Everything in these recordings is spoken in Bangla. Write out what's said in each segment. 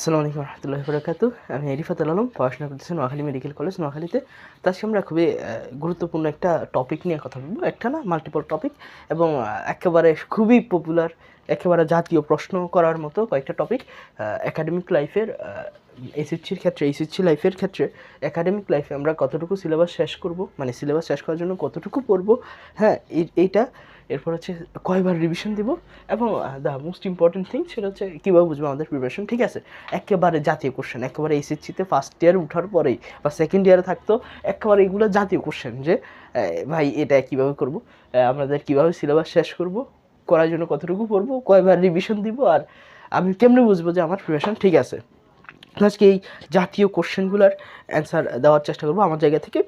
আসসালামু আলাইকুম রহমতুল্লাহ বরকাতু। আমি এরিফাতুল আলম, পড়াশোনা করতেছি নোয়াখালী মেডিকেল কলেজ, নোয়াখালীতে। তো আজকে আমরা খুবই গুরুত্বপূর্ণ একটা টপিক নিয়ে কথা বলব। একটা না মাল্টিপল টপিক এবং একেবারে খুবই পপুলার একেবারে জাতীয় প্রশ্ন করার মতো কয়েকটা টপিক একাডেমিক লাইফের এসএসসির ক্ষেত্রে এসএসসি লাইফের ক্ষেত্রে একাডেমিক লাইফে আমরা কতটুকু সিলেবাস শেষ করব মানে সিলেবাস শেষ করার জন্য কতটুকু পড়ব হ্যাঁ এই- এইটা। এরপর হচ্ছে কয়বার রিভিশন দিব এবং দ্য মোস্ট ইম্পর্টেন্ট থিং সেটা হচ্ছে কীভাবে বুঝব আমাদের প্রিপারেশন ঠিক আছে? একেবারে জাতীয় কোশ্চেন একেবারে এসএসসিতে ফার্স্ট ইয়ার উঠার পরেই বা সেকেন্ড ইয়ারে থাকতো, একেবারে এগুলো জাতীয় কোশ্চেন যে ভাই, এটা কীভাবে করব? আমাদের কীভাবে সিলেবাস শেষ করব? করার জন্য কতটুকু পড়ব? কয়বার রিভিশন দিব? আর আমি কেমনে বুঝব যে আমার প্রিপারেশন ঠিক আছে? আজকে এই জাতীয় কোশ্চেনগুলোর অ্যান্সার দেওয়ার চেষ্টা করব আমার জায়গা থেকে।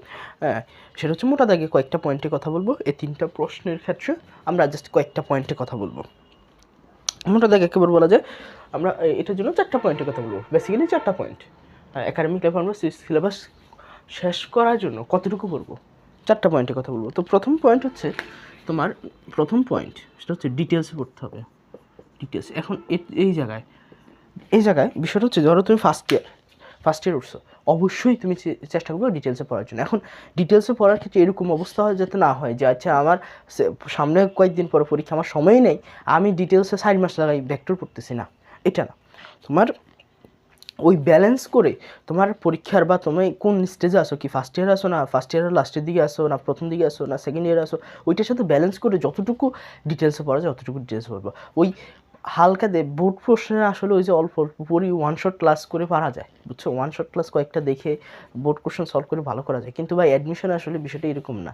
সেটা হচ্ছে মোটা দাগে কয়েকটা পয়েন্টে কথা বলব। এই তিনটা প্রশ্নের ক্ষেত্রে আমরা জাস্ট কয়েকটা পয়েন্টে কথা বলব। মোটা দাগে একেবারে বলা যায়, আমরা এটার জন্য চারটা পয়েন্টে কথা বলব। বেসিক্যালি চারটা পয়েন্ট একাডেমিক লাইফে আমরা সিলেবাস শেষ করার জন্য কতটুকু পড়ব চারটা পয়েন্টে কথা বলব। তো প্রথম পয়েন্ট হচ্ছে তোমার প্রথম পয়েন্ট সেটা হচ্ছে ডিটেলসে পড়তে হবে। ডিটেলস এখন এই জায়গায় এই জায়গায় বিষয়টা হচ্ছে ধরো তুমি ফার্স্ট ইয়ার ফার্স্ট ইয়ার উঠছো, অবশ্যই তুমি চেষ্টা করবে ডিটেলসে পড়ার জন্য। এখন ডিটেলসে পড়ার ক্ষেত্রে এরকম অবস্থা হয় যাতে না হয় যে আচ্ছা আমার সামনে কয়েকদিন পরে পরীক্ষা, আমার সময় নেই, আমি ডিটেলসে সাইড মাস লাগাই ভেক্টর পড়তেছি না। এটা না। তোমার ওই ব্যালেন্স করে তোমার পরীক্ষার বা তুমি কোন স্টেজে আসো কি ফার্স্ট ইয়ার আসো না ফার্স্ট ইয়ারের লাস্টের দিকে আসো না, প্রথম দিকে আসো না সেকেন্ড ইয়ারে আসো ওইটার সাথে ব্যালেন্স করে যতটুকু ডিটেলসে পড়া যায়, অতটুকু ডিটেলসে পড়ব। ওই হালকা দে বোর্ড প্রশ্নে আসলে ওই যে অল্প অল্প পড়ি ওয়ান শট ক্লাস করে পারা যায়, বুঝছ? ওয়ান শট ক্লাস কয়েকটা দেখে বোর্ড কোশ্চেন সলভ করে ভালো করা যায়। কিন্তু ভাই অ্যাডমিশনে আসলে বিষয়টা এরকম না।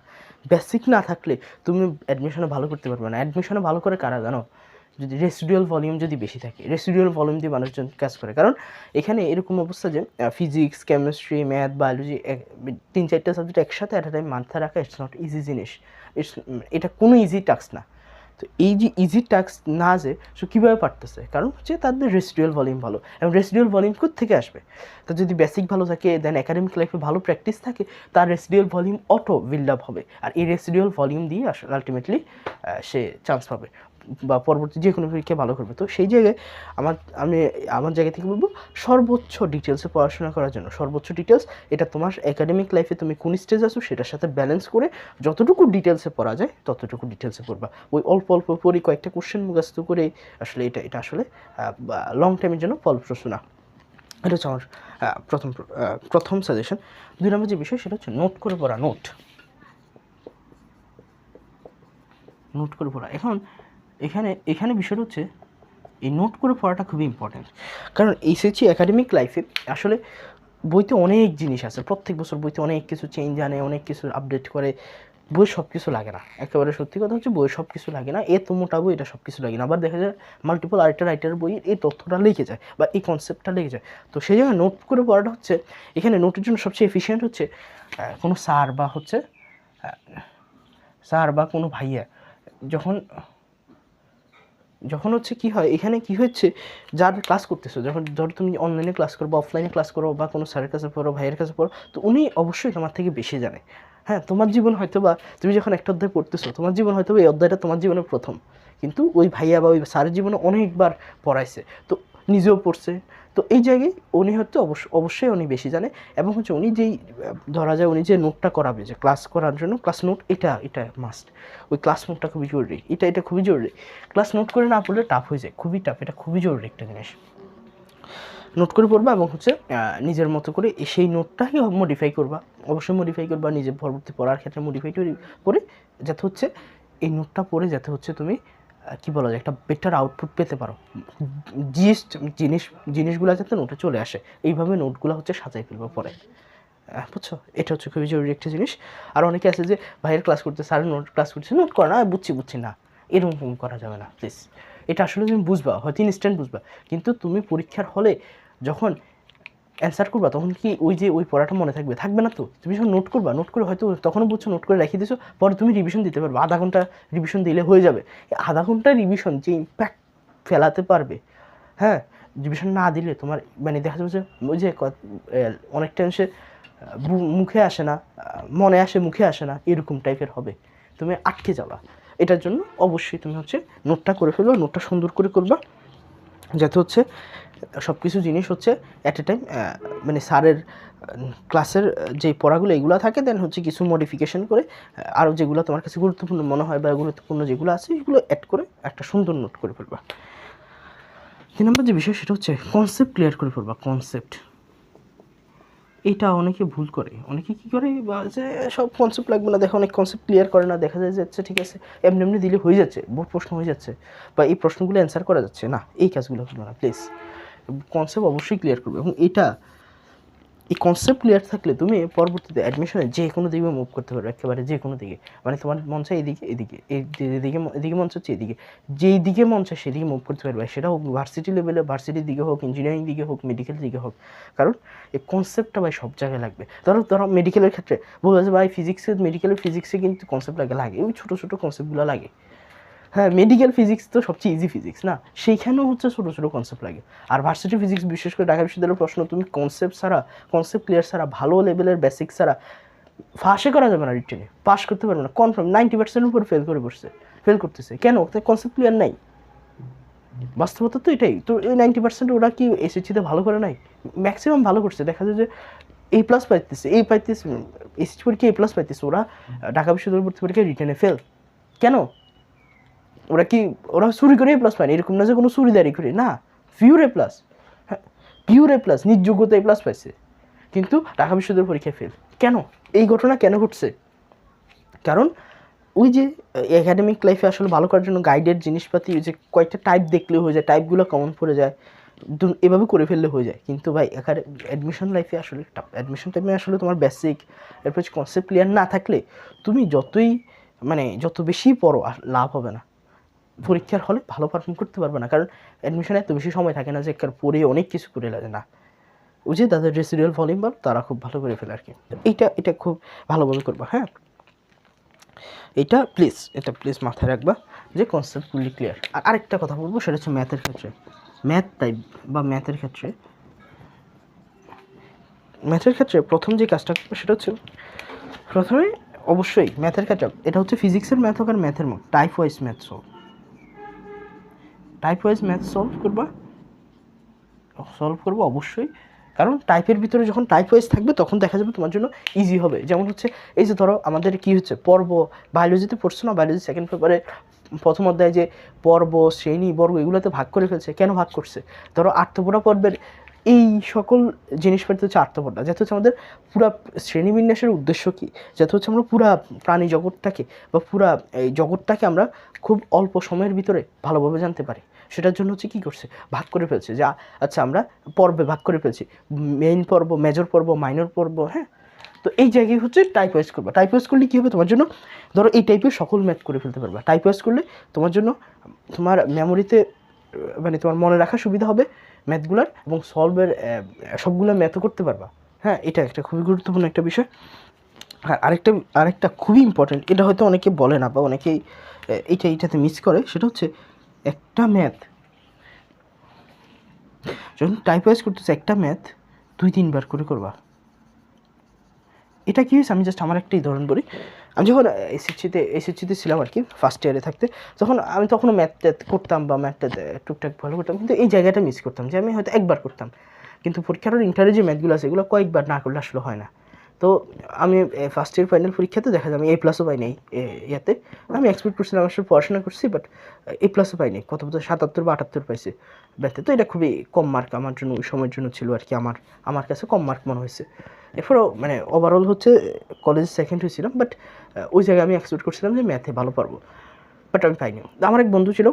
বেসিক না থাকলে তুমি অ্যাডমিশনে ভালো করতে পারবে না। অ্যাডমিশনে ভালো করে কারা জানো? যদি রেসিডুয়াল ভলিউম যদি বেশি থাকে রেসিডুয়াল ভলিউম দিয়ে মানুষজন কাজ করে। কারণ এখানে এরকম অবস্থা যে ফিজিক্স কেমিস্ট্রি ম্যাথ বায়োলজি তিন চারটা সাবজেক্ট একসাথে অ্যাট টাইম মাথায় রাখা ইটস নট ইজি জিনিস। ইটস এটা কোনো ইজি টাস্ক না। তো এই যে ইজি টাস্ক না যে সে কীভাবে পারতেছে? কারণ হচ্ছে তাদের রেসিডুয়াল ভলিউম ভালো। এবং রেসিডুয়াল ভলিউম থেকে আসবে? তো যদি বেসিক ভালো থাকে দেন একাডেমিক লাইফে ভালো প্র্যাকটিস থাকে, তার residual volume auto build up হবে। আর এই রেসিডুয়াল ভলিউম দিয়ে আসলে আলটিমেটলি সে চান্স পাবে। বা পরবর্তী যে কোনো পরীক্ষায় ভালো করবে। তো সেই জায়গায় আমার, আমি, আমার জায়গা থেকে বলব সর্বোচ্চ ডিটেলসে পড়াশোনা করার জন্য। সর্বোচ্চ ডিটেলস এটা তোমার একাডেমিক লাইফে তুমি কোন স্টেজ আছো সেটার সাথে ব্যালেন্স করে যতটুকু ডিটেলসে পড়া যায়, ততটুকু ডিটেলসে পড়বা। ওই অল্প অল্প পড়ি কয়েকটা কোশ্চেন মুখস্থ করে আসলে এটা এটা আসলে লং টাইমের জন্য ফলপ্রসূ না। এটা হচ্ছে আমার প্রথম প্রথম সাজেশন দুই নম্বর যে বিষয় সেটা হচ্ছে নোট করে পড়া নোট নোট করে পড়া। এখন এখানে এখানে বিষয়টা হচ্ছে, এই নোট করে পড়াটা খুবই ইম্পর্ট্যান্ট কারণ এসএসসি একাডেমিক লাইফে আসলে বইতে অনেক জিনিস আছে। প্রত্যেক বছর বইতে অনেক কিছু চেঞ্জ আনে, অনেক কিছু আপডেট করে। বই সব কিছু লাগে না। একেবারে সত্যি কথা হচ্ছে বই সব কিছু লাগে না। এ মোটা বই, এটা সব কিছু লাগে না। আবার দেখা যায় মাল্টিপল আরেকটা রাইটার বই, এই তথ্যটা লেগে যায় বা এই কনসেপ্টটা লেগে যায়। তো সেই জায়গায় নোট করে পড়াটা হচ্ছে, এখানে নোটের জন্য সবচেয়ে এফিসিয়েন্ট হচ্ছে কোনো স্যার বা হচ্ছে স্যার বা কোনো ভাইয়া যখন যখন হচ্ছে কি হয়, এখানে কি হচ্ছে যার ক্লাস করতেছো, যখন ধরো তুমি অনলাইনে ক্লাস করো বা অফলাইনে ক্লাস করো বা কোনো স্যারের কাছে পড়ো, ভাইয়ের কাছে পড়ো, তো উনি অবশ্যই তোমার থেকে বেশি জানে। হ্যাঁ তোমার জীবন হয়তো বা, তুমি যখন একটা অধ্যায় পড়তেছো, তোমার জীবন হয়তো এই অধ্যায়টা তোমার জীবনে প্রথম। কিন্তু ওই ভাইয়া বা ওই স্যারের জীবনে অনেকবার পড়াইছে। তো নিজেও পড়ছে তো এই জায়গায় উনি অবশ্য, অবশ্যই উনি বেশি জানে এবং হচ্ছে উনি যেই, ধরা যায় উনি যে নোটটা করাবে, যে ক্লাস করার জন্য ক্লাস নোট এটা এটা মাস্ট ওই ক্লাস নোটটা খুবই জরুরি। এটা এটা খুবই জরুরি। ক্লাস নোট করে না পড়লে টাফ হয়ে যায়। খুবই টাফ এটা খুবই জরুরি একটা জিনিস। নোট করে পড়বা এবং হচ্ছে নিজের মতো করে সেই নোটটাকে মডিফাই করবা। অবশ্যই মডিফাই করবা নিজের পরবর্তী পড়ার ক্ষেত্রে মডিফাই করে যাতে হচ্ছে এই নোটটা পড়ে, যাতে হচ্ছে তুমি কি বলা যায়, একটা বেটার আউটপুট পেতে পারো। জিস্ট জিনিস, জিনিসগুলো যাতে নোটে চলে আসে, এইভাবে নোটগুলো হচ্ছে সাজাই ফেলব পরে। বুঝছ? এটা হচ্ছে খুবই জরুরি একটা জিনিস। আর অনেকে আছে যে, ভাইয়ের ক্লাস করতে স্যার নোট ক্লাস করছে নোট করা না বুঝছি বুঝছি না। এরকম করা যাবে না প্লিজ এটা আসলে তুমি বুঝবা, হয়তো ইনস্ট্যান্ট বুঝবা। কিন্তু তুমি পরীক্ষার হলে যখন অ্যান্সার করবা, তখন কি ওই যে ওই পড়াটা মনে থাকবে? থাকবে না তো? তুমি যখন নোট করবা নোট করে হয়তো তখনও বুঝছ নোট করে রেখে দিছো, পরে তুমি রিভিশন দিতে পারবে, আধা ঘণ্টা রিভিশন দিলে হয়ে যাবে। আধা ঘণ্টা রিভিশন যে ইম্প্যাক্ট ফেলাতে পারবে হ্যাঁ? রিভিশন না দিলে তোমার মানে দেখা যাবে যে ওই যে অনেকটা অংশে মুখে আসে না মনে আসে, মুখে আসে না, এরকম টাইপের হবে। তুমি আটকে যাবা। এটার জন্য অবশ্যই তুমি হচ্ছে নোটটা করে ফেলো নোটটা সুন্দর করে করবা, যাতে হচ্ছে সব কিছু জিনিস হচ্ছে অ্যাট এ টাইম মানে স্যারের ক্লাসের যে পড়াগুলো এগুলো থাকে দেন হচ্ছে কিছু মডিফিকেশন করে আরও যেগুলো তোমার কাছে গুরুত্বপূর্ণ মনে হয় বা গুরুত্বপূর্ণ যেগুলো আছে, এগুলো অ্যাড করে একটা সুন্দর নোট করে ফেলবা। তিন নম্বর যে বিষয় সেটা হচ্ছে কনসেপ্ট ক্লিয়ার করে ফেলবা কনসেপ্ট এটা অনেকে ভুল করে। অনেকে কী করে? বা যে সব কনসেপ্ট লাগবে না, দেখো অনেক কনসেপ্ট ক্লিয়ার করে না, দেখা যায় যে আচ্ছা ঠিক আছে, এমনি এমনি দিলে হয়ে যাচ্ছে বহু প্রশ্ন হয়ে যাচ্ছে, বা এই প্রশ্নগুলো অ্যান্সার করা যাচ্ছে না, এই কাজগুলো না প্লিজ কনসেপ্ট অবশ্যই ক্লিয়ার করবে এবং এটা, এই কনসেপ্ট ক্লিয়ার থাকলে তুমি পরবর্তীতে অ্যাডমিশনে যে কোনো দিকে মুভ করতে পারবে, একেবারে যে কোনো দিকে। মানে তোমার মন চায় এদিকে এদিকে এদিকে এদিকে মন চাচ্ছে এদিকে। যেই দিকে মন চায় সেদিকে মুভ করতে পারবে। সেটা হোক ভার্সিটি লেভেলে ভার্সিটির দিকে হোক ইঞ্জিনিয়ারিং দিকে হোক মেডিকেল দিকে হোক। কারণ এই কনসেপ্টটা ভাই সব জায়গায় লাগবে। ধরো ধরো মেডিকেলের ক্ষেত্রে বলবে যে ভাই ফিজিক্সে মেডিকেলের ফিজিক্সে কিন্তু কনসেপ্ট লাগে লাগে। ওই ছোটো ছোটো কনসেপ্টগুলো লাগে। হ্যাঁ মেডিকেল ফিজিক্স তো সবচেয়ে ইজি ফিজিক্স না? সেইখানেও হচ্ছে ছোটো ছোটো কনসেপ্ট লাগে। আর ভার্সিটি ফিজিক্স বিশেষ করে ঢাকা বিশ্ববিদ্যালয়ের প্রশ্ন, তুমি কনসেপ্ট ছাড়া কনসেপ্ট ক্লিয়ার ছাড়া, ভালো লেভেলের বেসিক ছাড়া ফাঁসে করা যাবে না রিটেনে পাস করতে পারবে না। কনফার্ম নাইনটি পার্সেন্টের উপর ফেল করে বসছে। ফেল করতেছে। কেন? তাই কনসেপ্ট ক্লিয়ার নাই। বাস্তবতা তো এটাই। তো এই নাইনটি পার্সেন্ট ওরা কি এসএসসিতে ভালো করে নাই? ম্যাক্সিমাম ভালো করছে। দেখা যায় যে এই প্লাস পাইতেছে। এই পাইতেছে এসএসসি পরীক্ষা এ প্লাস পাইতেছে। ওরা ঢাকা বিশ্ববিদ্যালয় ভর্তি পরীক্ষায় রিটেনে ফেল কেন? ওরা কি, ওরা চুরি করে প্লাস পায়নি এরকম না যে কোনো চুরিদারি করে, না পিওর এ প্লাস হ্যাঁ পিওর এ প্লাস নিজ প্লাস পাইছে। কিন্তু ঢাকা বিশ্ববিদ্যালয় পরীক্ষায় ফেল কেন? এই ঘটনা কেন ঘটছে? কারণ ওই যে একাডেমিক লাইফে আসলে ভালো করার জন্য গাইডের জিনিসপাতি, ওই যে কয়েকটা টাইপ দেখলে হয়ে যায় টাইপগুলো কমন পড়ে যায় এভাবে করে ফেললে হয়ে যায়। কিন্তু ভাই, এখানে অ্যাডমিশন লাইফে আসলে অ্যাডমিশন টাইমে আসলে তোমার বেসিক এরপর কনসেপ্ট ক্লিয়ার না থাকলে তুমি যতই মানে যত বেশি পড়ো লাভ হবে না। পরীক্ষার হলে ভালো পারফর্ম করতে পারবে না। কারণ অ্যাডমিশনে এত বেশি সময় থাকে না যে একবার পড়ে অনেক কিছু করে লাগে না। যে তাদের রেসিডুয়াল ভলিউম বার তারা খুব ভালো করে ফেলে আর কি এইটা, এটা খুব ভালোভাবে করবা হ্যাঁ? এটা প্লিজ এটা প্লিজ মাথায় রাখবা যে কনসেপ্টগুলি ক্লিয়ার আর আরেকটা কথা বলব, সেটা হচ্ছে ম্যাথের ক্ষেত্রে। ম্যাথ টাইপ বা ম্যাথের ক্ষেত্রে ম্যাথের ক্ষেত্রে প্রথম যে কাজটা করব সেটা হচ্ছে, প্রথমে অবশ্যই ম্যাথের ক্ষেত্রে, এটা হচ্ছে ফিজিক্সের ম্যাথ হোক আর ম্যাথের মতো type wise math solve type wise math solve করবা? সলভ করব অবশ্যই। কারণ টাইপের ভিতরে যখন টাইপ ওয়াইজ থাকবে, তখন দেখা যাবে তোমার জন্য ইজি হবে। যেমন হচ্ছে, এই যে ধরো আমাদের কি হচ্ছে, পর্ব বায়োলজিতে পড়ছো না? বায়োলজি সেকেন্ড পেপারে প্রথম অধ্যায় যে পর্ব, শ্রেণি, বর্গ, এগুলোতে ভাগ করে ফেলছে, কেন ভাগ করছে? ধরো আর্থপোড়া পর্বের এই সকল জিনিসপাতি হচ্ছে আর্থপোড়া যাতে হচ্ছে আমাদের পুরা শ্রেণীবিন্যাসের উদ্দেশ্য কী? যাতে হচ্ছে আমরা পুরা প্রাণী জগৎটাকে বা পুরা এই জগৎটাকে আমরা খুব অল্প সময়ের ভিতরে ভালোভাবে জানতে পারি। সেটার জন্য হচ্ছে কী করছে? ভাগ করে ফেলছে যা আচ্ছা আমরা পর্বে ভাগ করে ফেলছি। মেইন পর্ব মেজর পর্ব মাইনর পর্ব হ্যাঁ? তো এই জায়গায় হচ্ছে টাইপ ওয়াইজ করবা। টাইপ ওয়াইজ করলে কী হবে? তোমার জন্য, ধরো এই টাইপের সকল ম্যাথ করে ফেলতে পারবা। টাইপ ওয়াইজ করলে তোমার জন্য তোমার মেমোরিতে মানে তোমার মনে রাখা সুবিধা হবে ম্যাথগুলার এবং সলভের সবগুলো ম্যাথও করতে পারবা। হ্যাঁ এটা একটা খুবই গুরুত্বপূর্ণ একটা বিষয়। আর আরেকটা আরেকটা খুবই ইম্পর্টেন্ট এটা হয়তো অনেকে বলে না বা অনেকেই এইটা, এইটাতে মিস করে, সেটা হচ্ছে একটা ম্যাথ যখন টাইপ ওয়াইজ করতেছে একটা ম্যাথ দুই তিনবার করে করবা। এটা কি হয়েছে? আমি জাস্ট আমার একটা উদাহরণ বলি। আমি যখন এসএসসিতে এসএসসিতে ছিলাম আর কি ফার্স্ট ইয়ারে থাকতে, তখন আমি তখনও ম্যাথ ট্যাথ করতাম বা ম্যাথ ট্যাথ টুকটাক ভালো করতাম, কিন্তু এই জায়গাটা মিস করতাম যে আমি হয়তো একবার করতাম। কিন্তু পরীক্ষার ইন্টারে যে ম্যাথগুলো আছে, এগুলো কয়েকবার না করলে আসলে হয় না। তো আমি ফার্স্ট ইয়ার ফাইনাল পরীক্ষাতে দেখা যায় আমি এ প্লাসও পাই নাই ইয়াতে। আমি এক্সপেক্ট করছিলাম আসলে পড়াশোনা করছি বাট এ প্লাসও পাইনি। কত বছর? সাতাত্তর বা আটাত্তর পাইছে। ব্যাথে, তো এটা খুবই কম মার্ক আমার জন্য, ওই সময়ের জন্য ছিল আর কি, আমার আমার কাছে কম মার্ক মনে হয়েছে। এরপরও মানে ওভারঅল হচ্ছে কলেজ সেকেন্ড হয়েছিলাম বাট ওই জায়গায় আমি এক্সপেক্ট করছিলাম যে ম্যাথে ভালো পারব। বাট আমি পাইনি। আমার এক বন্ধু ছিল,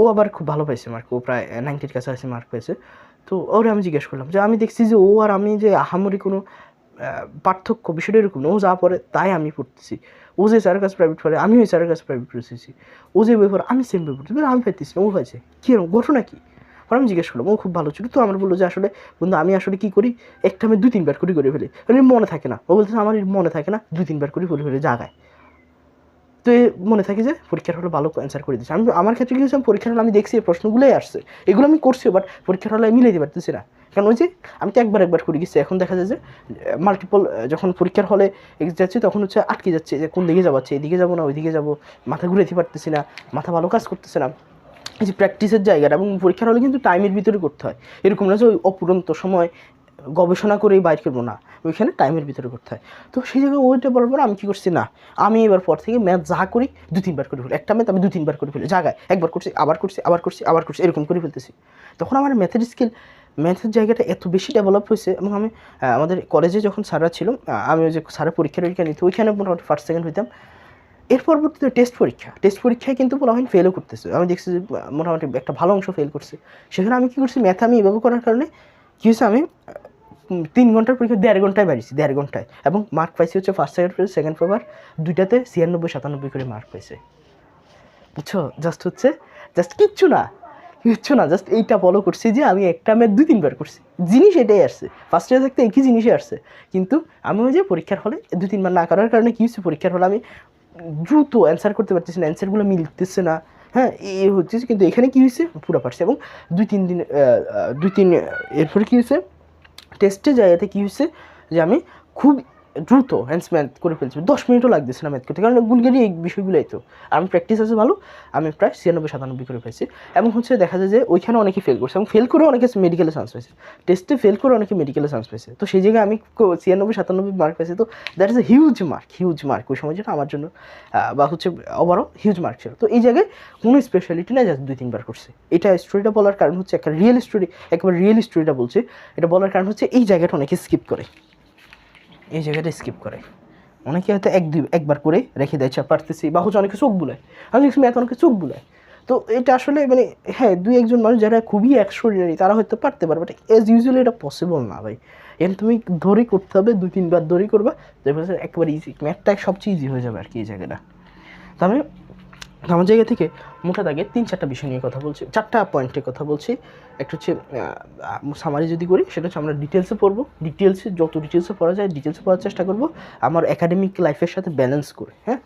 ও আবার খুব ভালো পাইছে মার্ক ও প্রায় নাইনটির কাছাকাছি মার্ক পেয়েছে। তো ওরে আমি জিজ্ঞেস করলাম যে, আমি দেখছি যে ও আর আমি যে আহামরি কোনো পার্থক্য, বিষয়টা এরকম না। ও যা পড়ে তাই আমি পড়তেছি। ও যে স্যারের কাছে প্রাইভেট পড়ে আমি ওই স্যারের কাছে প্রাইভেট পড়তেছি। ও যে বই পড়ে, আমি সেম বই পড়তেছি। আমি পাইতেছি না। ও পাইছে কী এরকম? ঘটনা কী? পরে আমি জিজ্ঞেস করলাম, ও খুব ভালো ছিল। তো আমার বলল যে, আসলে বন্ধু, আমি আসলে কী করি? একটা আমি দুই, তিনবার করে করে ফেলি। মানে মনে থাকে না। ও বলতেছে, আমার মনে থাকে না। দুই, তিনবার করে করে ফেলে জাগায় তো মনে থাকে যে, পরীক্ষার হলে ভালো অ্যান্সার করে দিচ্ছে। আমি, আমার ক্ষেত্রে কি হয়েছে? পরীক্ষার হলে আমি দেখছি, এই প্রশ্নগুলোই আসছে। এগুলো আমি করছি বাট পরীক্ষার হলে আমি মিলে দিতে পারতেছি না। কারণ ওই যে আমি তো একবার একবার করে গেছি, এখন দেখা যায় যে মাল্টিপল যখন পরীক্ষার হলে যাচ্ছি, তখন হচ্ছে আটকে যাচ্ছে, যে কোন দিকে যাব আচ্ছা এদিকে যাব না, ওইদিকে যাব, মাথা ঘুরে দিতে পারতেছি না, মাথা ভালো কাজ করতেছে না। এই যে প্র্যাকটিসের জায়গাটা এবং পরীক্ষার হলে কিন্তু টাইমের ভিতরে করতে হয়। এরকম না যে ওই অপুরন্ত সময় গবেষণা করেই বাইর করব না, ওইখানে টাইমের ভিতরে করতে হয়। তো সেই জায়গায় ওইটা বলার পর আমি কী করছি, না, আমি এবার পর থেকে ম্যাথ যা করি দু তিনবার করে ফেলি। একটা ম্যাথ আমি দু তিনবার করে ফেলি। জায়গায় একবার করছি, আবার করছি আবার করছি আবার করছি, এরকম করে ফেলতেছি। তখন আমার ম্যাথের স্কিল ম্যাথের জায়গাটা এত বেশি ডেভেলপ হয়েছে এবং আমি আমাদের কলেজে যখন স্যাররা ছিল আমি ওই যে স্যারের পরীক্ষা টরীক্ষা নিত ওইখানে মোটামুটি ফার্স্ট সেকেন্ড হইতাম। এর পরবর্তীতে টেস্ট পরীক্ষা টেস্ট পরীক্ষায় কিন্তু বলা হয় ফেলও করতেছে। আমি দেখছি যে মোটামুটি একটা ভালো অংশ ফেল করছে। সেখানে আমি কী করছি ম্যাথ আমি এভাবে করার কারণে কী হয়েছে, আমি তিন ঘণ্টার পরীক্ষা দেড় ঘন্টায় বাড়িয়েছি, দেড় ঘন্টায়। এবং মার্ক পাইছি হচ্ছে first second paper second paper দুইটাতে ছিয়ানব্বই, সাতানব্বই করে মার্ক পাইছে। বুঝছ? জাস্ট হচ্ছে জাস্ট কিচ্ছু না। কিচ্ছু না? জাস্ট এইটা ফলো করছি যে আমি একটা ম্যাথ দুই, তিনবার করছি। জিনিস এটাই আসছে। ফার্স্ট ইয়ার থাকতে একই জিনিসই আসছে। কিন্তু আমি ওই যে পরীক্ষার হলে দুই, তিনবার না করার কারণে কী হচ্ছে? পরীক্ষার হলে আমি দ্রুত অ্যান্সার করতে পারতেছি না। অ্যান্সারগুলো মিলতেছে না। হ্যাঁ এ হচ্ছে কিন্তু এখানে কী হয়েছে? পুরো পারছে। এবং দুই, তিন দিন দুই, তিন, এরপরে কী হয়েছে? টেস্টের জায়গাতে কী হয়েছে? যে আমি খুব দ্রুত হ্যান্ডস ম্যাথ করে ফেলছি। দশ মিনিটও লাগতেছে না ম্যাথ করতে, কারণ গুলগেরি এই বিষয়গুলোই তো। আমি প্র্যাকটিস আছে ভালো, আমি প্রায় ছিয়ানব্বই, সাতানব্বই করে ফেলছি এবং হচ্ছে দেখা যায় যে ওইখানে অনেকে ফেল করছে এবং ফেল করে অনেকে মেডিকেলে চান্স পেয়েছে টেস্টে ফেল করে অনেকে মেডিকেলে চান্স পেয়েছে তো সেই জায়গায় আমি ছিয়ানব্বই, সাতানব্বই মার্ক পেয়েছি তো that is a huge mark huge mark ওই সময় যেটা আমার জন্য বা হচ্ছে ওভারঅল হিউজ মার্ক ছিল। তো এই জায়গায় কোনো স্পেশালিটি না জাস্ট দুই, তিনবার করছে। এটা স্টোরিটা বলার কারণ হচ্ছে একটা রিয়েল স্টোরি একবার রিয়েল স্টোরিটা বলছে। এটা বলার কারণ হচ্ছে এই জায়গাটা অনেকে স্কিপ করে। এই জায়গাটা স্কিপ করে। অনেকে হয়তো এক দুই একবার করে রেখে দেয় চা পারতেছি বা হচ্ছে অনেকে চোখ বুলায়। আমি দেখছি ম্যাথ অনেকে চোখ বুলায়। তো এটা আসলে মানে হ্যাঁ দুই একজন মানুষ যারা খুবই এক্সট্রাঅর্ডিনারি তারা হয়তো পারতে পারে বাট এজ ইউজুয়ালি এটা পসিবল না ভাই। এখানে তুমি ধরেই করতে হবে, দুই, তিনবার ধরেই করবা, তারপরে একবার ইজি ম্যাথটা সবচেয়ে ইজি হয়ে যাবে আর কি এই জায়গাটা। তো আমি আমার জায়গা থেকে মোটা দাগে তিন চারটা বিষয় নিয়ে কথা বলছি, চারটা পয়েন্টের কথা বলছি। একটা হচ্ছে সামারি যদি করি, সেটা হচ্ছে আমরা ডিটেলসে পড়ব। ডিটেলসে যত ডিটেলসে পড়া যায় ডিটেলসে পড়ার চেষ্টা করব। আমার একাডেমিক লাইফের সাথে ব্যালেন্স করে হ্যাঁ?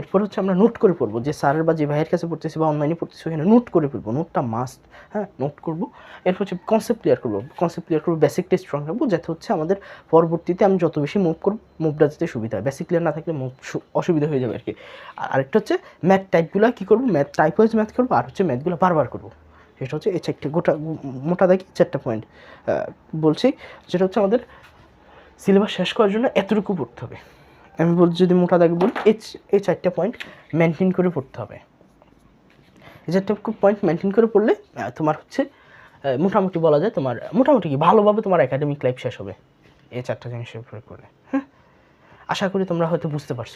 এরপর হচ্ছে আমরা নোট করে পড়ব যে স্যারের বা যে ভাইয়ের কাছে পড়তেছি বা অনলাইনে পড়তেছি, ওখানে নোট করে পড়ব। নোটটা মাস্ট হ্যাঁ নোট করব। এরপর হচ্ছে কনসেপ্ট ক্লিয়ার করব। কনসেপ্ট ক্লিয়ার করব বেসিকটা স্ট্রং রাখব যাতে হচ্ছে আমাদের পরবর্তীতে আমি যত বেশি মুভ করব মুভটা যাতে সুবিধা হয়। বেসিক ক্লিয়ার না থাকলে মুভ অসুবিধা হয়ে যাবে আর কি আর আরেকটা হচ্ছে ম্যাথ টাইপগুলো কী করব? ম্যাথ টাইপ ওয়াইজ ম্যাথ করব, আর হচ্ছে ম্যাথগুলো বারবার করব। সেটা হচ্ছে এই চারটে, গোটা, মোটা দেখি চারটা পয়েন্ট বলছি। যেটা হচ্ছে আমাদের সিলেবাস শেষ করার জন্য এতটুকু পড়তে হবে। আমি বলছি যদি মোটা দাগে বলি, এই এই চারটে পয়েন্ট মেনটেন করে পড়তে হবে। এই চারটে পয়েন্ট মেনটেন করে পড়লে তোমার হচ্ছে মোটামুটি বলা যায় তোমার, মোটামুটি কি, ভালোভাবে তোমার একাডেমিক লাইফ শেষ হবে। এই চারটা জিনিসের উপরে করলে হ্যাঁ? আশা করি তোমরা হয়তো বুঝতে পারছ।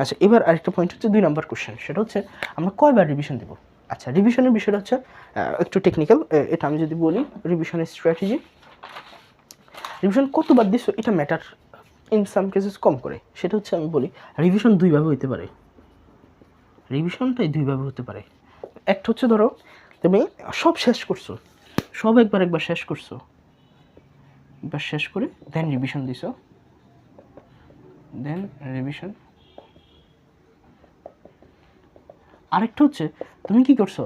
আচ্ছা এবার আরেকটা পয়েন্ট হচ্ছে দুই নম্বর কোশ্চেন সেটা হচ্ছে আমরা কয়বার রিভিশন দেবো? আচ্ছা রিভিশনের বিষয়টা হচ্ছে একটু টেকনিক্যাল এটা আমি যদি বলি রিভিশনের স্ট্র্যাটেজি রিভিশন কতবার দিছো, এটা ম্যাটার ইন সাম কেসেস কম করে। সেটা হচ্ছে আমি বলি রিভিশন দুইভাবে হতে পারে। রিভিশনটাই দুইভাবে হতে পারে। একটা হচ্ছে ধরো, তুমি সব শেষ করছ, সব একবার একবার শেষ করছ, একবার শেষ করে দেন রিভিশন দিছো। দেন রিভিশন আরেকটা হচ্ছে, তুমি কি করছ,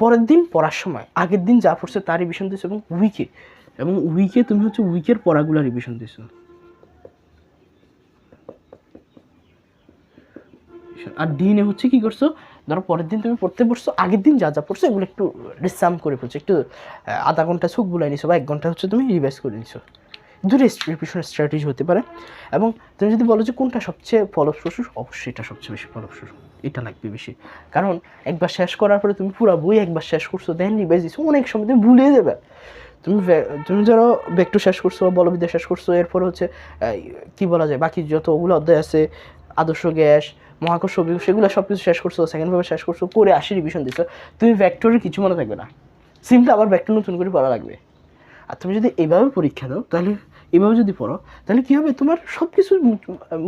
পরের দিন পড়ার সময়, আগের দিন যা পড়ছে তার রিভিশন দিছো এবং উইকে এবং উইকে তুমি হচ্ছে উইকের পড়াগুলো রিভিশন দিছো। আর দিনে হচ্ছে কি করছ? ধরো পরের দিন তুমি পড়তে বসছো আগের দিন যা যা পড়ছো, এগুলো একটু রিসাম করে পড়ছো একটু আধা ঘণ্টা চোখ বুলাই নিছো বা এক ঘণ্টা হচ্ছে তুমি রিভাইজ করে নিছো। দুটো রিভিশন স্ট্র্যাটেজি হতে পারে। এবং তুমি যদি বলো যে কোনটা সবচেয়ে ফলপ্রসূ, অবশ্যই এটা সবচেয়ে বেশি ফলপ্রসূ। এটা লাগবে বেশি। কারণ একবার শেষ করার পরে তুমি পুরো বই একবার শেষ করছ দেন রিভাইজ দিছো, অনেক সময় তুমি ভুলে যাবে তুমি তুমি ধরো ব্যক্তি শেষ করছ বা বলবিদ্যা শেষ করছ, এরপর হচ্ছে কি বলা যায়, বাকি যত ওগুলো অধ্যায় আছে, আদর্শ গ্যাস মহাকর্ষ সেগুলো সব কিছু শেষ করছ সেকেন্ড ভাবে শেষ করছ করে আসি রিভিশন দিছো, তুমি ভ্যাক্টরের কিছু মনে থাকবে না। সিম্পলি আবার ভ্যাক্টর নতুন করে পড়া লাগবে। আর তুমি যদি এইভাবে পরীক্ষা দাও, তাহলে এইভাবে যদি পড়ো, তাহলে কী হবে? তোমার সব কিছু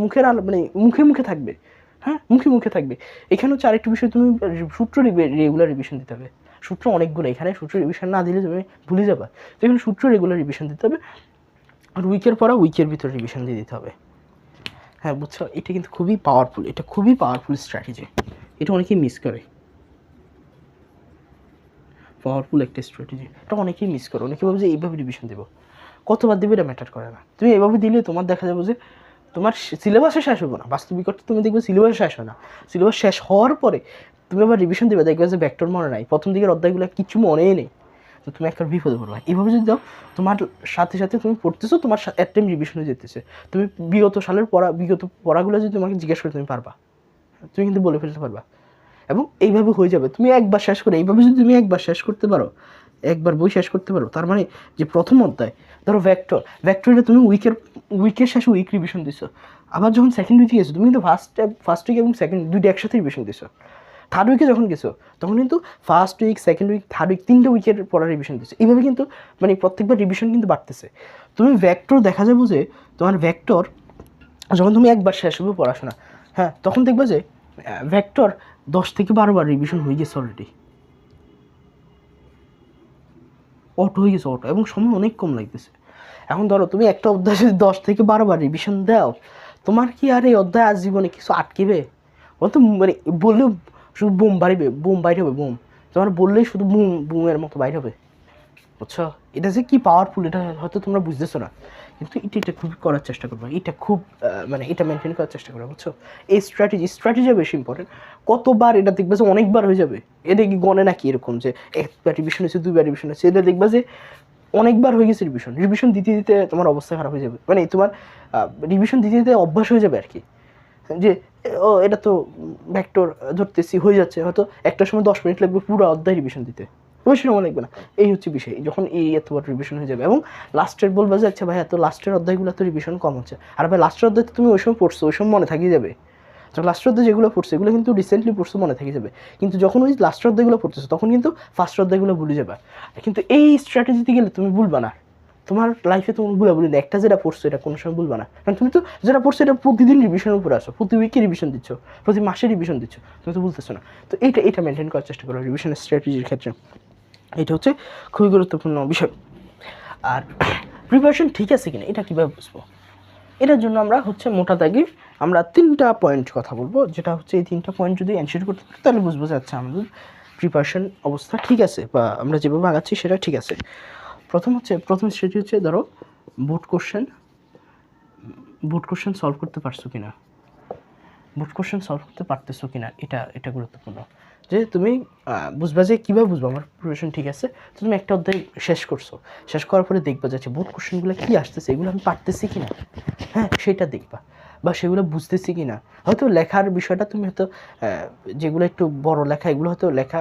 মুখের আলো মানে মুখে মুখে থাকবে। হ্যাঁ? মুখে মুখে থাকবে। এখানে হচ্ছে আরেকটা বিষয়, তুমি সূত্র রেগুলার রিভিশন দিতে হবে। সূত্র অনেকগুলো, এখানে সূত্র রিভিশন না দিলে তুমি ভুলে যাবা। তো এখানে সূত্র রেগুলার রিভিশন দিতে হবে। আর উইকের পড়া উইকের ভিতরে রিভিশন দিয়ে দিতে হবে। হ্যাঁ বুঝছ? এটা কিন্তু খুবই পাওয়ারফুল এটা খুবই পাওয়ারফুল স্ট্র্যাটেজি এটা অনেকেই মিস করে। পাওয়ারফুল একটা স্ট্র্যাটেজি এটা অনেকেই মিস করে। অনেকে ভাবে যে এইভাবে রিভিশন দেবো। কতবার দেবে এটা ম্যাটার করে না। তুমি এভাবে দিলে তোমার দেখা যাবে যে তোমার সিলেবাসে শেষ হবে না। বাস্তবিক অর্থে তুমি দেখবে সিলেবাস শেষ হয় না। সিলেবাস শেষ হওয়ার পরে তুমি আবার রিভিশন দেবে। দেখবে যে ভেক্টর মনে নাই। প্রথম দিকের অধ্যায়গুলো কিছু মনেই নেই। তো তুমি একটা বিপদে পড়বে। এইভাবে যদি দাও, তোমার সাথে সাথে তুমি পড়তেছো, তোমার এক টাইম রিভিশনে যেতেছে। তুমি বিগত সালের পড়া, বিগত পড়াগুলো যদি তোমাকে জিজ্ঞেস করে, তুমি পারবা। তুমি কিন্তু বলে ফেলতে পারবা। এবং এইভাবে হয়ে যাবে। তুমি একবার শেষ করে, এইভাবে যদি তুমি একবার শেষ করতে পারো, একবার বই শেষ করতে পারো, তার মানে যে প্রথম অধ্যায়, ধরো ভ্যাক্টর ভ্যাক্টরে তুমি উইকের উইকের শেষে উইক রিভিশন দিছো। আবার যখন সেকেন্ড উইকে গেছো তুমি কিন্তু ফার্স্ট ফার্স্ট উইক এবং সেকেন্ড দুইটা একসাথে রিভিশন দিছো। থার্ড উইকে যখন গেছো, তখন কিন্তু first week second week third week তিনটে উইকের পড়া রিভিশন দিচ্ছে এইভাবে কিন্তু মানে প্রত্যেকবার রিভিশন কিন্তু বাড়তেছে। তুমি ভ্যাক্টর দেখা যাব যে তোমার ভ্যাক্টর যখন তুমি একবার শেষ হবে পড়াশোনা হ্যাঁ তখন দেখবে যে ভ্যাক্টর দশ থেকে বারো বার রিভিশন হয়ে গেছে অলরেডি অটো হয়ে গেছে অটো এবং সময় অনেক কম লাগতেছে। এখন ধরো তুমি একটা অধ্যায় যদি দশ থেকে বারো বার রিভিশন দাও, তোমার কি আর এই অধ্যায় আজ জীবনে কিছু আটকিবে? ও তো মানে বললেও শুধু বোম বাড়িবে বোম বাইরে হবে, বোম। তোমার বললেই শুধু বুম, বুমের মতো বাইরে হবে। বুঝছ? এটা যে কি পাওয়ারফুল এটা হয়তো তোমরা বুঝতেছো না। কিন্তু এটা এটা খুব করার চেষ্টা করবে। এটা খুব মানে এটা মেনটেন করার চেষ্টা করবে, বুঝছ? এই স্ট্র্যাটেজি স্ট্র্যাটেজি বেশি ইম্পর্টেন্ট কতবার এটা দেখবে যে অনেকবার হয়ে যাবে। এটা কি গণে নাকি এরকম যে একবার রিভিশন হয়েছে দুইবার রিভিশন হয়েছে। এটা দেখবে যে অনেকবার হয়ে গেছে রিভিশন রিভিশন দিতে দিতে তোমার অবস্থা খারাপ হয়ে যাবে। মানে তোমার রিভিশন দিতে দিতে অভ্যাস হয়ে যাবে আর কি। যে, ও, এটা তো ভেক্টর ধরতেছি, হয়ে যাচ্ছে। হয়তো একটা সময় দশ মিনিট লাগবে পুরো অধ্যায় রিভিশন দিতে। বেশি সময় লাগবে না। এই হচ্ছে বিষয়। যখন এই এতবার রিভিশন হয়ে যাবে। এবং লাস্টের বলবে যে আচ্ছা ভাই, এত লাস্টের অধ্যায়গুলো তো রিভিশন কম হচ্ছে। আর ভাই লাস্টের অধ্যায় তো তুমি ওই সময় পড়ছো, ওই সময় মনে থাকিয়ে যাবে। তো লাস্টের অধ্যায় যেগুলো পড়ছো, এগুলো কিন্তু রিসেন্টলি পড়ছো, মনে থেকে যাবে। কিন্তু যখন ওই লাস্টের অধ্যায়গুলো পড়তেছো, তখন কিন্তু ফার্স্ট অধ্যায়গুলো ভুলে যাবে। কিন্তু এই স্ট্র্যাটেজিতে গেলে তুমি ভুলবা না। তোমার লাইফে তুমি ভুলে ভুলি না, একটা যেটা পড়ছো এটা কোনো সময় ভুলবা না। কারণ তুমি তো যেটা পড়ছো এটা প্রতিদিন রিভিশনের উপরে আসো প্রতি উইকে রিভিশন দিচ্ছ, প্রতি মাসে রিভিশন দিচ্ছ, তুমি তো বুঝতেছো না। তো এইটা এটা মেনটেন করার চেষ্টা করো রিভিশনের স্ট্র্যাটেজির ক্ষেত্রে। এটা হচ্ছে খুবই গুরুত্বপূর্ণ বিষয়। আর প্রিপারেশন ঠিক আছে কিনা, এটা কীভাবে বুঝব? এটার জন্য আমরা হচ্ছে মোটা দাগি আমরা তিনটা পয়েন্ট কথা বলব, যেটা হচ্ছে এই তিনটা পয়েন্ট যদি অ্যানসার করতে পারি, তাহলে বুঝব যে আচ্ছা আমাদের প্রিপারেশন অবস্থা ঠিক আছে, বা আমরা যেভাবে আগাচ্ছি সেটা ঠিক আছে। প্রথম হচ্ছে, প্রথম স্টেজ হচ্ছে, ধরো boot question boot question solve করতে পারছ কিনা? বুট কোশ্চেন সলভ করতে পারতেছো কিনা? এটা এটা গুরুত্বপূর্ণ। যে তুমি বুঝবা যে কীভাবে বুঝব? আমার প্রিপারেশন ঠিক আছে। তো তুমি একটা অধ্যায় শেষ করছ। শেষ করার পরে দেখবা যে বোর্ড কোশ্চেনগুলো কী আসতেছে? এগুলো আমি পারতেছি কি না হ্যাঁ সেটা দেখবা। বা সেগুলো বুঝতেছি কি না হয়তো লেখার বিষয়টা তুমি হয়তো যেগুলো একটু বড় লেখা, এগুলো হয়তো লেখা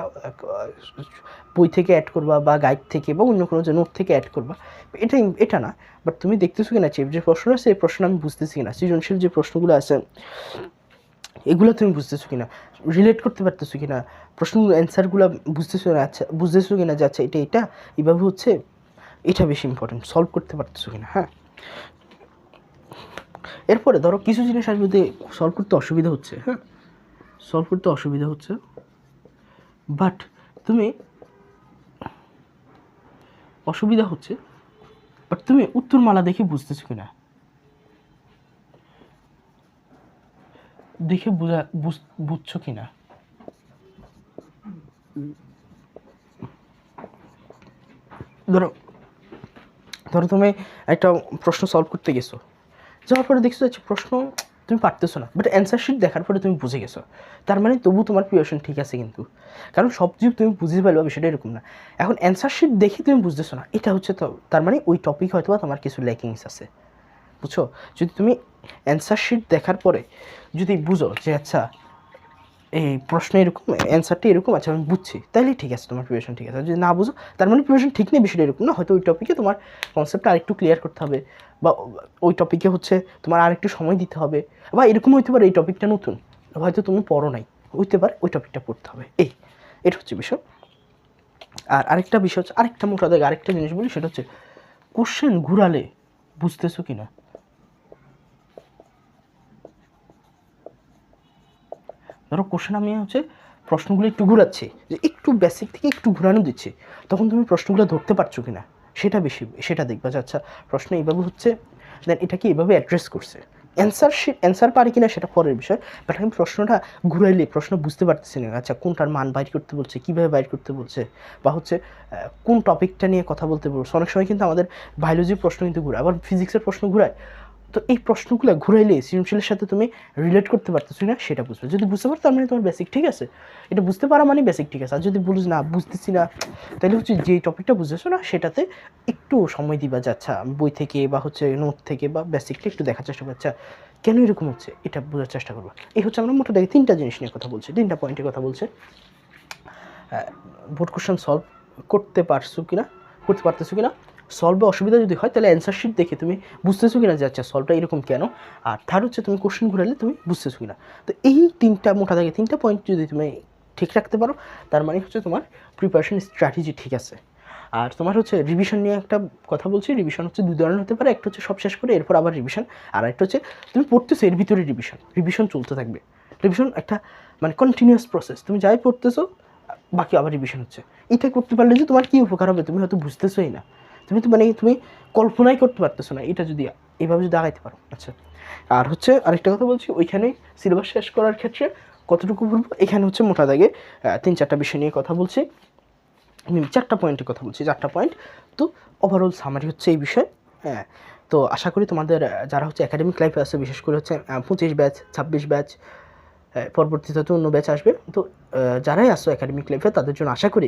বই থেকে অ্যাড করবা বা গাইড থেকে বা অন্য কোনো নোট থেকে অ্যাড করবা। এটা এটা না। বাট তুমি দেখতেছো কিনা, যে যে প্রশ্ন আছে, এই প্রশ্ন আমি বুঝতেছি কিনা। সৃজনশীল যে প্রশ্নগুলো আছে, এগুলো তুমি বুঝতেছো কি না রিলেট করতে পারতেছো কি না প্রশ্ন অ্যান্সারগুলো বুঝতেছো না আচ্ছা বুঝতেছো কিনা যে আচ্ছা এটা এটা? এইভাবে হচ্ছে, এটা বেশি ইম্পর্টেন্ট সলভ করতে পারতেছো কি না হ্যাঁ? এরপরে ধরো কিছু জিনিস আসবে যে সলভ করতে অসুবিধা হচ্ছে হ্যাঁ? সলভ করতে অসুবিধা হচ্ছে। বাট তুমি অসুবিধা হচ্ছে বাট তুমি উত্তরমালা দেখে বুঝতেছো কি না দেখে বুঝা, বুঝ- বুঝছ কিনা? ধরো ধরো তুমি একটা প্রশ্ন সলভ করতে গেছো। যাওয়ার পরে দেখছ যে প্রশ্ন তুমি পারতেছো না। বাট অ্যান্সার শিট দেখার পরে তুমি বুঝে গেছো। তার মানে তবু তোমার প্রিপারেশন ঠিক আছে কিন্তু। কারণ সব কিছু তুমি বুঝতে পারবে বিষয়টা এরকম না। এখন অ্যান্সার শিট দেখে তুমি বুঝতেছো না, এটা হচ্ছে তো তার মানে ওই টপিক হয়তো তোমার কিছু ল্যাকিংস আছে। বুঝছ? যদি তুমি অ্যান্সার শিট দেখার পরে যদি বুঝো যে আচ্ছা এই প্রশ্ন এরকম অ্যান্সারটা এরকম আছে, আমি বুঝছি। তাহলে ঠিক আছে, তোমার প্রিপারেশন ঠিক আছে। যদি না বুঝো, তার মানে প্রিপারেশন ঠিক নেই বিষয়টা এরকম না, হয়তো ওই টপিকে তোমার কনসেপ্টটা আরেকটু ক্লিয়ার করতে হবে, বা ওই টপিকে হচ্ছে তোমার আরেকটু সময় দিতে হবে, বা এরকম হইতে পারে এই টপিকটা নতুন হয়তো তুমি পড়ো নাই, হইতে পারে ওই টপিকটা পড়তে হবে। এই, এটা হচ্ছে বিষয়। আর আরেকটা বিষয় হচ্ছে, আরেকটা মোটা দাগে আরেকটা জিনিস বলি, সেটা হচ্ছে কোশ্চেন ঘুরালে বুঝতেছো কি না ধরো কোশ্চেন আমি হচ্ছে প্রশ্নগুলো একটু ঘুরাচ্ছি, যে একটু বেসিক থেকে একটু ঘুরানো দিচ্ছি, তখন তুমি প্রশ্নগুলো ধরতে পারছ কি না সেটা বেশি, সেটা দেখবা যে আচ্ছা প্রশ্ন এইভাবে হচ্ছে দেন এটাকে এইভাবে অ্যাড্রেস করছে? অ্যান্সার সে অ্যান্সার পারি কিনা সেটা পরের বিষয় বাট আমি প্রশ্নটা ঘুরাইলে, প্রশ্ন বুঝতে পারতেছি না আচ্ছা কোনটার মান বাইর করতে বলছে, কীভাবে বাইর করতে বলছে, বা হচ্ছে কোন টপিকটা নিয়ে কথা বলতে বলছে? অনেক সময় কিন্তু আমাদের বায়োলজির প্রশ্ন কিন্তু ঘুরায়, আবার ফিজিক্সের প্রশ্ন ঘুরায়। তো এই প্রশ্নগুলো ঘুরাইলে সৃজনশীলের সাথে তুমি রিলেট করতে পারতেছো না, সেটা বুঝবে। যদি বুঝতে পারো, তার মানে তোমার বেসিক ঠিক আছে। এটা বুঝতে পারা মানে বেসিক ঠিক আছে। আর যদি বুঝ না, বুঝতেছি না তাহলে হচ্ছে যে টপিকটা বুঝতেছো না, সেটাতে একটু সময় দিবা যে আচ্ছা বই থেকে বা হচ্ছে নোট থেকে বা বেসিকটা একটু দেখার চেষ্টা করছি আচ্ছা কেন এরকম হচ্ছে? এটা বোঝার চেষ্টা করব। এই হচ্ছে আমরা মোটামুটি তিনটা জিনিস নিয়ে কথা বলছি। তিনটা পয়েন্টের কথা বলছে। বোর্ড কোশ্চেন সলভ করতে পারছ কিনা? করতে পারতেছো কিনা? সলভে অসুবিধা যদি হয়, তাহলে অ্যান্সার শিট দেখে তুমি বুঝতেছো কিনা যে আচ্ছা সলভটা এরকম কেন? আর থার্ড হচ্ছে তুমি কোশ্চেন ঘুরালে তুমি বুঝতেছো কিনা? তো এই তিনটা, মোটা দাগে তিনটা পয়েন্ট যদি তুমি ঠিক রাখতে পারো, তার মানে হচ্ছে তোমার প্রিপারেশন স্ট্র্যাটেজি ঠিক আছে। আর তোমার হচ্ছে রিভিশন নিয়ে একটা কথা বলছি রিভিশন হচ্ছে দু ধরনের হতে পারে, একটা হচ্ছে সব শেষ করে, এরপর আবার রিভিশন আর একটা হচ্ছে তুমি পড়তেছো এর ভিতরে রিভিশন রিভিশন চলতে থাকবে। রিভিশন একটা মানে কন্টিনিউয়াস প্রসেস তুমি যাই পড়তেছো, বাকি আবার রিভিশন হচ্ছে। এটা করতে পারলে যে তোমার কী উপকার হবে, তুমি হয়তো বুঝতেছোই না। তুমি তো মানে তুমি কল্পনাই করতে পারতেছো না, এটা যদি এইভাবে যদি আগাইতে পারো। আচ্ছা আর হচ্ছে আরেকটা কথা বলছি, ওইখানে সিলেবাস শেষ করার ক্ষেত্রে কতটুকু বলব? এখানে হচ্ছে মোটা দাগে তিন চারটা বিষয় নিয়ে কথা বলছি। আমি চারটা পয়েন্টের কথা বলছি, চারটা পয়েন্ট তো ওভারঅল সামারি হচ্ছে এই বিষয়। হ্যাঁ তো আশা করি তোমাদের যারা হচ্ছে একাডেমিক লাইফে আছে, বিশেষ করে হচ্ছে পঁচিশ ব্যাচ ছাব্বিশ ব্যাচ পরবর্তীতে তো অন্য ব্যাচ আসবে। তো যারাই আসছো একাডেমিক লাইফে তাদের জন্য আশা করি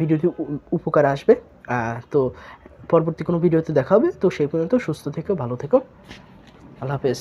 ভিডিওটি উপকার আসবে। তো পরবর্তী কোনো ভিডিওতে দেখা হবে। তো সেই পর্যন্ত সুস্থ থেকো ভালো থেকো। আল্লাহ হাফেজ।